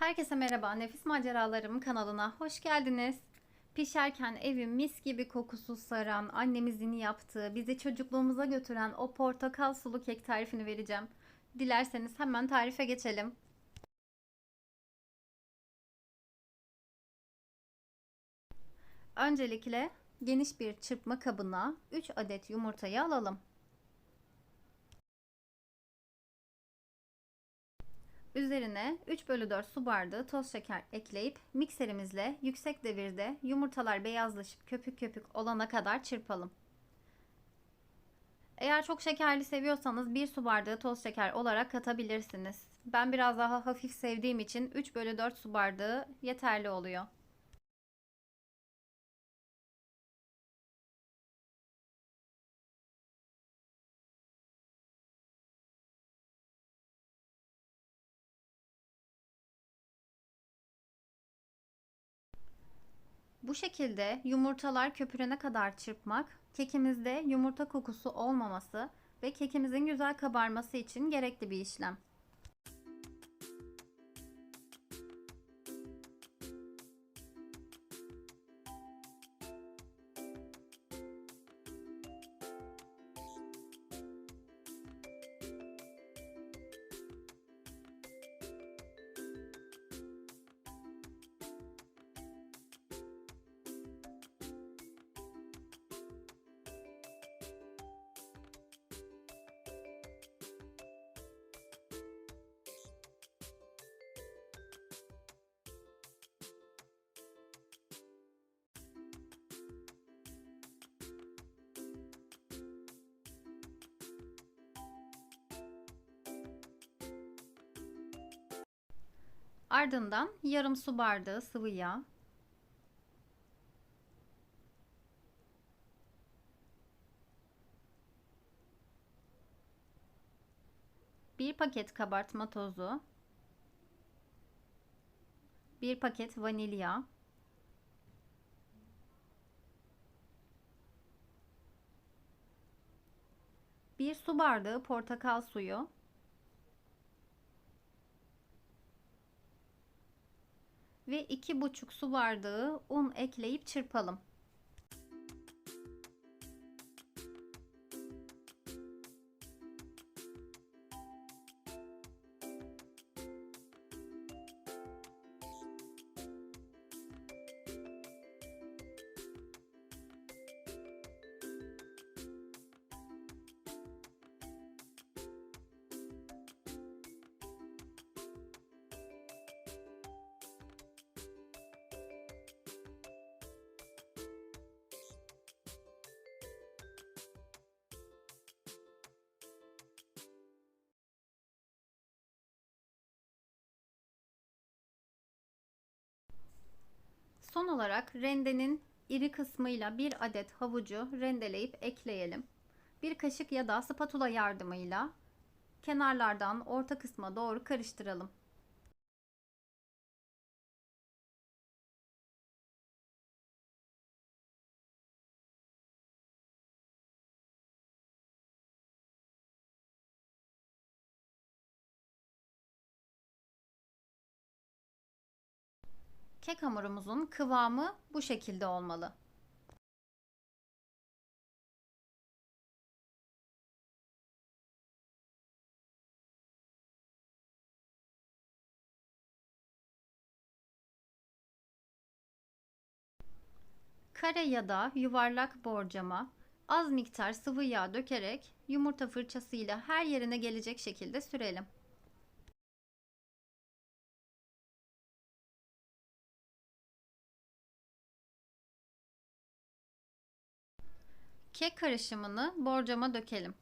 Herkese merhaba, Nefis Maceralarım kanalına hoş geldiniz. Pişerken evi mis gibi kokusu saran, annemizin yaptığı, bizi çocukluğumuza götüren o portakal sulu kek tarifini vereceğim. Dilerseniz hemen tarife geçelim. Öncelikle geniş bir çırpma kabına 3 adet yumurtayı alalım. Üzerine 3 bölü 4 su bardağı toz şeker ekleyip mikserimizle yüksek devirde yumurtalar beyazlaşıp köpük köpük olana kadar çırpalım. Eğer çok şekerli seviyorsanız 1 su bardağı toz şeker olarak katabilirsiniz. Ben biraz daha hafif sevdiğim için 3 bölü 4 su bardağı yeterli oluyor. Bu şekilde yumurtalar köpürene kadar çırpmak, kekimizde yumurta kokusu olmaması ve kekimizin güzel kabarması için gerekli bir işlem. Ardından yarım su bardağı sıvı yağ, bir paket kabartma tozu, bir paket vanilya, bir su bardağı portakal suyu, ve 2,5 su bardağı un ekleyip çırpalım. Son olarak rendenin iri kısmıyla bir adet havucu rendeleyip ekleyelim. Bir kaşık ya da spatula yardımıyla kenarlardan orta kısma doğru karıştıralım. Kek hamurumuzun kıvamı bu şekilde olmalı. Kare ya da yuvarlak borcama az miktar sıvı yağ dökerek yumurta fırçasıyla her yerine gelecek şekilde sürelim. Kek karışımını borcama dökelim.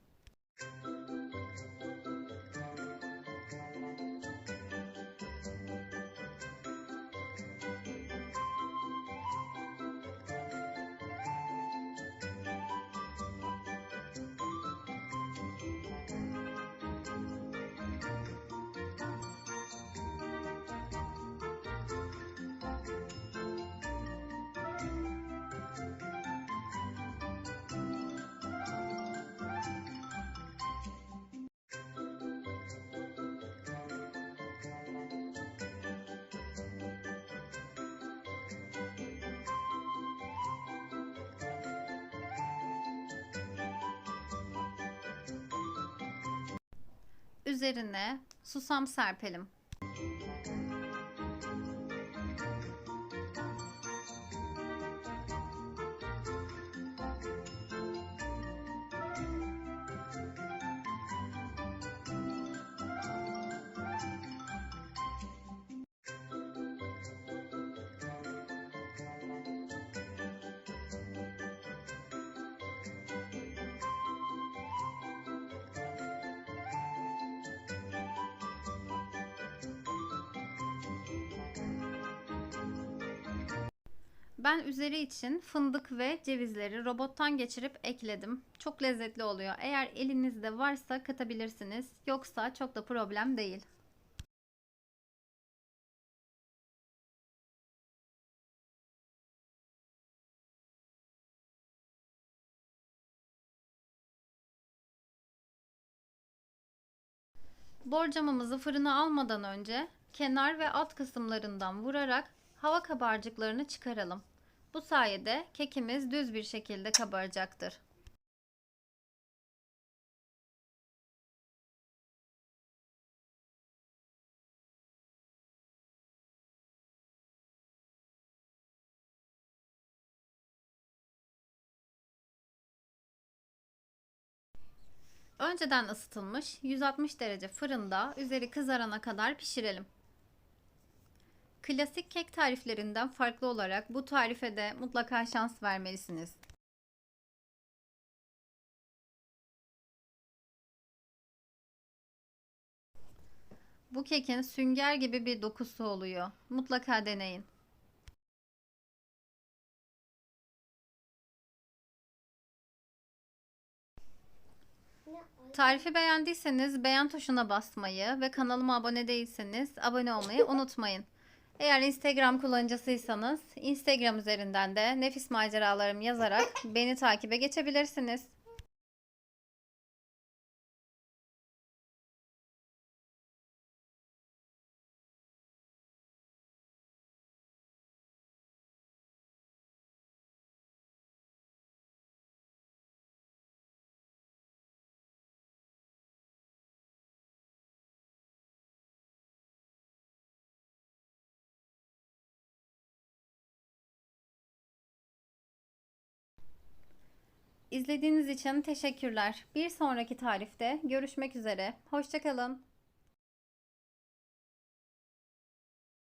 Üzerine susam serpelim. Ben üzeri için fındık ve cevizleri robottan geçirip ekledim. Çok lezzetli oluyor. Eğer elinizde varsa katabilirsiniz. Yoksa çok da problem değil. Borcamımızı fırına almadan önce kenar ve alt kısımlarından vurarak hava kabarcıklarını çıkaralım. Bu sayede kekimiz düz bir şekilde kabaracaktır. Önceden ısıtılmış 160 derece fırında üzeri kızarana kadar pişirelim. Klasik kek tariflerinden farklı olarak bu tarife de mutlaka şans vermelisiniz. Bu kekin sünger gibi bir dokusu oluyor. Mutlaka deneyin. Tarifi beğendiyseniz beğen tuşuna basmayı ve kanalıma abone değilseniz abone olmayı unutmayın. Eğer Instagram kullanıcısıysanız Instagram üzerinden de nefis maceralarım yazarak beni takibe geçebilirsiniz. İzlediğiniz için teşekkürler. Bir sonraki tarifte görüşmek üzere. Hoşçakalın.